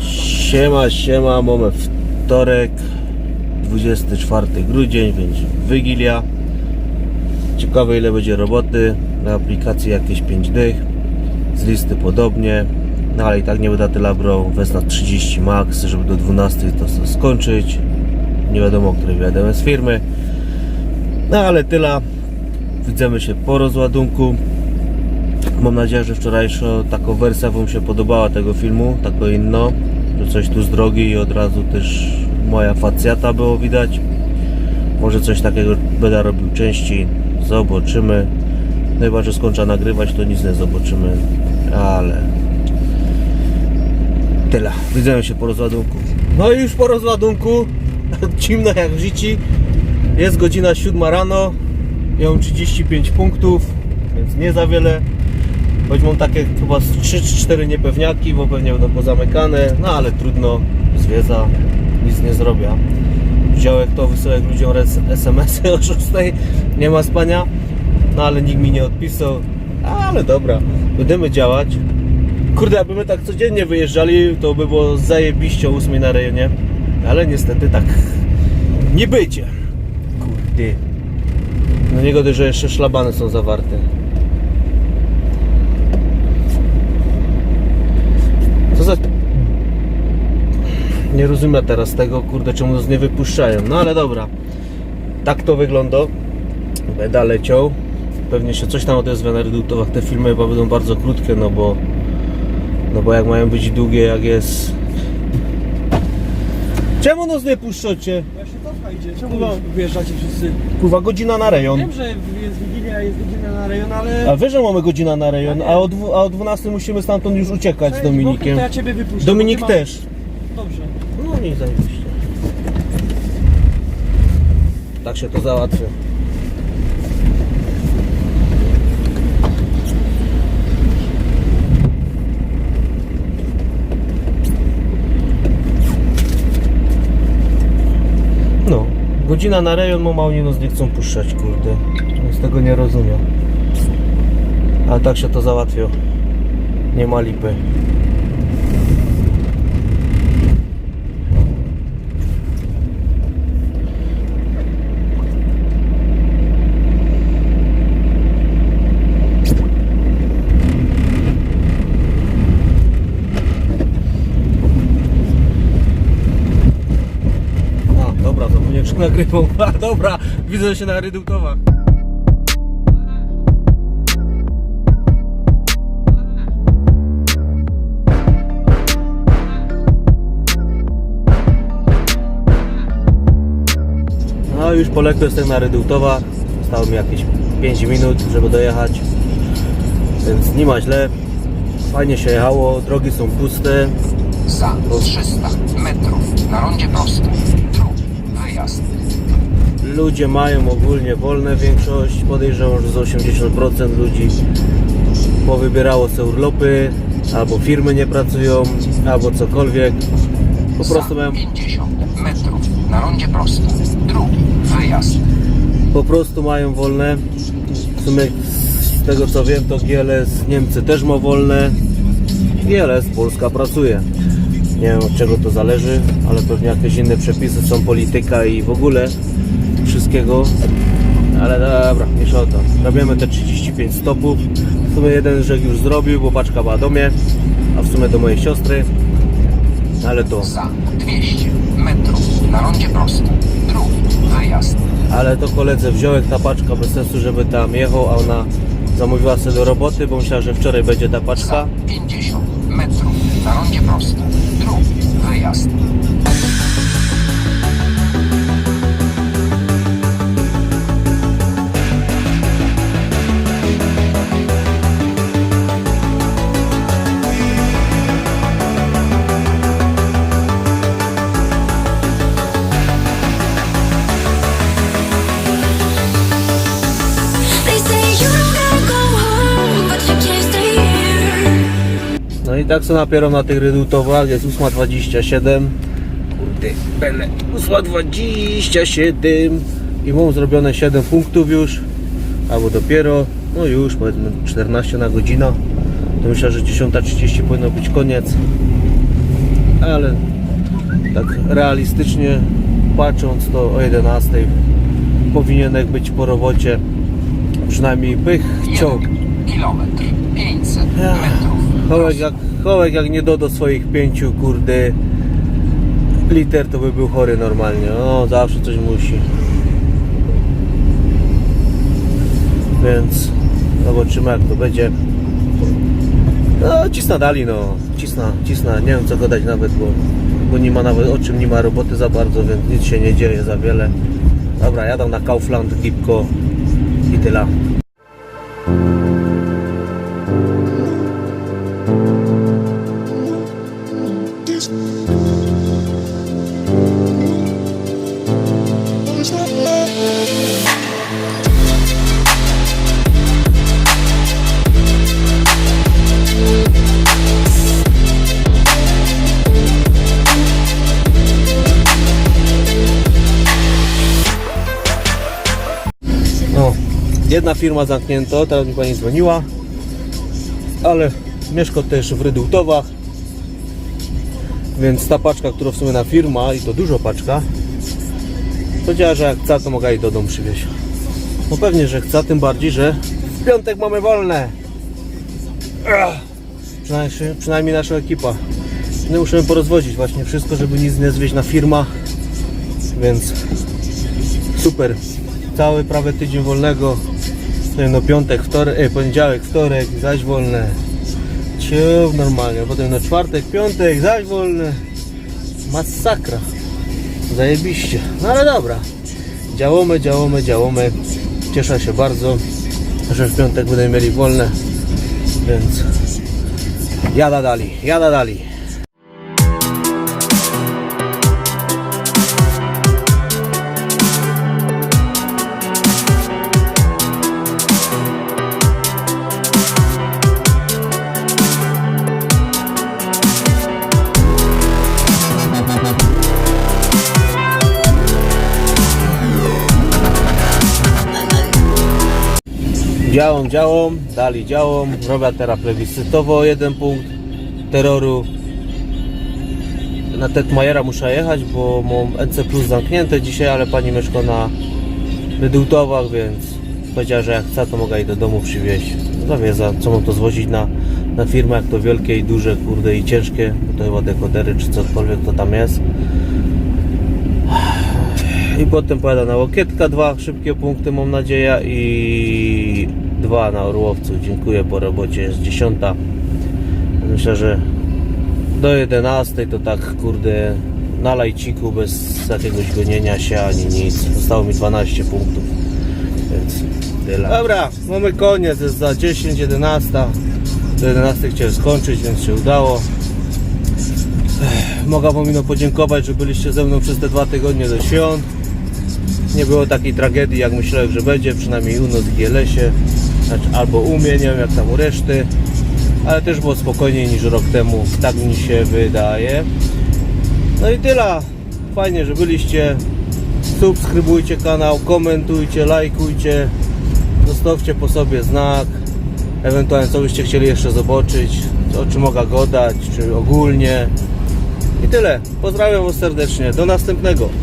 Siema, siema, mamy wtorek, 24 grudzień, więc Wigilia. Ciekawe ile będzie roboty, na aplikacji jakieś 5 dych, z listy podobnie, no ale i tak nie będę tyle brał, wezmę 30 max, żeby do 12 to skończyć. Nie wiadomo, o której wiadomo z firmy. No ale tyle. Widzimy się po rozładunku. Mam nadzieję, że wczorajsza taka wersja Wam się podobała tego filmu, tako inno, że coś tu z drogi i od razu też moja facjata było widać. Może coś takiego będę robił częściej, zobaczymy. No Chyba, że skończę nagrywać, to nic nie zobaczymy, ale tyle. Widzimy się po rozładunku. No i już po rozładunku, zimno jak w życiu. Jest godzina 7 rano, mam 35 punktów, więc nie za wiele. Choć mam takie chyba 3-4 niepewniaki, bo pewnie będą pozamykane, no ale trudno, zwiedza, nic nie zrobię. Wziąłem to, wysyłek ludziom SMS-y o 6, nie ma spania, no ale nikt mi nie odpisał, ale dobra, będziemy działać. Kurde, jakby my tak codziennie wyjeżdżali, to by było zajebiście o 8 na rejonie, ale niestety tak nie będzie. Kurde. No nie gody, że jeszcze szlabany są zawarte. Co za... Nie rozumiem teraz tego, kurde, czemu nas nie wypuszczają. No ale dobra. Tak to wygląda. Będę leciał. Pewnie się coś tam odezwę na redutowach. Te filmy chyba będą bardzo krótkie, no bo... No bo jak mają być długie, jak jest... Czemu nas nie puszczacie? Ja się cofka idzie. Czemu Kurwa. wyjeżdżacie wszyscy? Kurwa, godzina na rejon. Wiem, że jest Wigilia, jest godzina na rejon, ale... A wiesz, że mamy godzina na rejon, a o, dwu, a o 12 musimy stamtąd już uciekać z Dominikiem. To ja ciebie wypuszczę. Dominik bo ty masz- też. Dobrze. No nie zajebiście. Tak się to załatwia. No, godzina na rejon, bo mało nie chcą puszczać, kurde. Więc tego nie rozumiem. A tak się to załatwia. Nie ma lipy. A, nagrywam. A, dobra, widzę się na redutowach. No już poległem jestem na redutowach. Zostało mi jakieś 5 minut, żeby dojechać. Więc nie ma źle. Fajnie się jechało, drogi są puste. Za 300 metrów na rondzie prostym. Ludzie mają ogólnie wolne większość. Podejrzewam, że z 80% ludzi powybierało sobie urlopy, albo firmy nie pracują, albo cokolwiek. Po prostu mają, 50 metrów na rondzie prostym. Drugi wyjazd. po prostu mają wolne. W sumie z tego co wiem, to GLS Niemcy też ma wolne. GLS Polska pracuje. Nie wiem od czego to zależy, ale pewnie jakieś inne przepisy są, polityka i w ogóle wszystkiego. Ale dobra, mniejsza o to. Robimy te 35 stopów. W sumie jeden rzek już zrobił, bo paczka była do mnie, a w sumie do mojej siostry. Ale to, Za 200 metrów na rondzie prostym. Drugi wyjazd. ale to koledze wziąłek ta paczka bez sensu, żeby tam jechał, a ona zamówiła sobie do roboty, bo myślała, że wczoraj będzie ta paczka. Za 50 metrów na rondzie. Drugi wyjazd. Tak co napieram na tych redutowach, jest 8.27 Kurde, bele, 8.27 I mam zrobione 7 punktów już. Albo dopiero no już powiedzmy 14 na godzinę, to myślę, że 10.30 powinno być koniec, ale tak realistycznie patrząc to o 11 powinienek być po robocie, przynajmniej bych chciał. 1 kilometr 500 Ja. metrów. Chołek jak, chołek jak nie doda swoich pięciu kurde liter to by był chory normalnie. O, zawsze coś musi. Więc zobaczymy jak to będzie. No cisna dali no. Cisna, cisna. Nie wiem co gadać nawet, bo, bo nie ma nawet o czym nie ma roboty za bardzo, więc nic się nie dzieje za wiele. Dobra, jadę na Kaufland, Gipko i tyle. Jedna firma zamknięto, teraz mi pani dzwoniła, ale mieszka też w Redułtowach, więc ta paczka, którą w sumie na firma i to dużo paczka, powiedziała, że jak chce, to mogę jej do domu przywieźć. No pewnie, że chce, tym bardziej, że w piątek mamy wolne. Przynajmniej, przynajmniej nasza ekipa. No musimy porozwodzić właśnie wszystko, żeby nic nie zwieźć na firma, więc super. Cały prawie tydzień wolnego. No piątek, wtorek, poniedziałek, wtorek, zaś wolne. Ciu, normalnie. Potem no czwartek, piątek, zaś wolne. Masakra. Zajebiście. No ale dobra. Działamy, działamy, działamy. Cieszę się bardzo, że w piątek będziemy mieli wolne. Więc jada dali, jada dali. Działam, działam, dali działam. Robię teraz plebiscytowo jeden punkt terroru. Na Tetmajera muszę jechać, bo mam NC Plus zamknięte dzisiaj, ale pani mieszka na Redułtowach, więc powiedziała, że jak chce, to mogę jej do domu przywieźć. Zawieza, co mam to zwozić na, na firmę, jak to wielkie i duże, kurde i ciężkie, bo to chyba dekodery czy cokolwiek to tam jest. I potem pojadę na Łokietka, dwa szybkie punkty mam nadzieję i dwa na Orłowcu. Dziękuję po robocie, jest dziesiąta. Myślę, że do 11 to tak kurde na lajciku bez jakiegoś gonienia się ani nic. Zostało mi 12 punktów. Więc tyle. Dobra, mamy koniec, jest za 10, 11. Do 11 chciałem skończyć, więc się udało. Mogę Wam podziękować, że byliście ze mną przez te dwa tygodnie do świąt. Nie było takiej tragedii, jak myślałem, że będzie, przynajmniej u nas w GLS-ie, znaczy, albo u mnie, nie wiem jak tam u reszty, ale też było spokojniej niż rok temu, tak mi się wydaje. No i tyle. Fajnie, że byliście. Subskrybujcie kanał, komentujcie, lajkujcie, zostawcie po sobie znak, ewentualnie co byście chcieli jeszcze zobaczyć, o czym mogę gadać, czy ogólnie. I tyle. Pozdrawiam Was serdecznie. Do następnego.